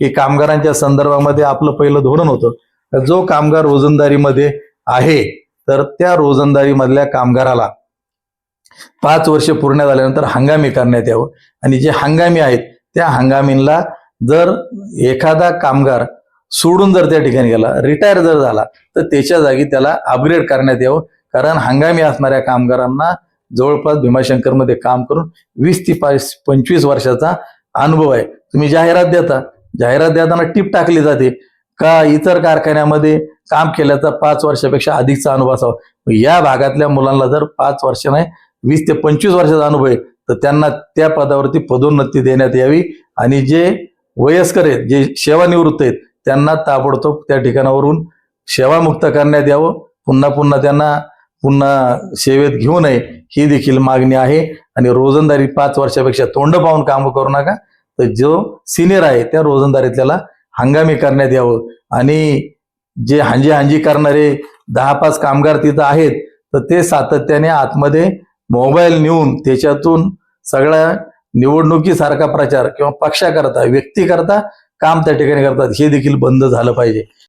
की कामगारांच्या संदर्भामध्ये आपलं पहिलं धोरण होतं. जो कामगार रोजंदारीमध्ये आहे तर त्या रोजंदारीमधल्या कामगाराला पाच वर्ष पूर्ण झाल्यानंतर हंगामी करण्यात यावं. आणि जे हंगामी आहेत त्या हंगामींना जर एखादा कामगार सोडून जर त्या ठिकाणी गेला रिटायर जर झाला तर त्याच्या जागी त्याला अपग्रेड करण्यात यावं. कारण हंगामी असणाऱ्या कामगारांना जवळपास भीमाशंकरमध्ये काम करून वीस ते पाच पंचवीस वर्षाचा अनुभव आहे. तुम्ही जाहिरात देता जाहिरात देताना टीप टाकली जाते. का इतर कारखान्यामध्ये काम केल्याचा पाच वर्षापेक्षा अधिकचा अनुभव असावा. या भागातल्या मुलांना जर पाच वर्ष नाही वीस ते पंचवीस वर्षाचा अनुभव आहे तर त्यांना त्या पदावरती पदोन्नती देण्यात यावी आणि जे वयस्कर आहेत जे सेवानिवृत्त आहेत त्यांना ताबडतोब त्या ठिकाणावरून सेवामुक्त करण्यात यावं. पुन्हा पुन्हा त्यांना पुन्हा सेवेत घेऊ नये ही देखील मागणी आहे. आणि रोजंदारी पाच वर्षापेक्षा तोंड पाहून काम करू नका. तर जो सिनियर आहे त्या रोजंदारीत त्याला हंगामी करण्यात यावं. आणि जे हांजी हांजी करणारे दहा पाच कामगार तिथं आहेत तर ते सातत्याने आतमध्ये मोबाईल नेऊन त्याच्यातून सगळ्या निवडणुकीसारखा प्रचार किंवा पक्षाकरता व्यक्तीकरता काम त्या ठिकाणी करतात. हे देखील बंद झालं पाहिजे.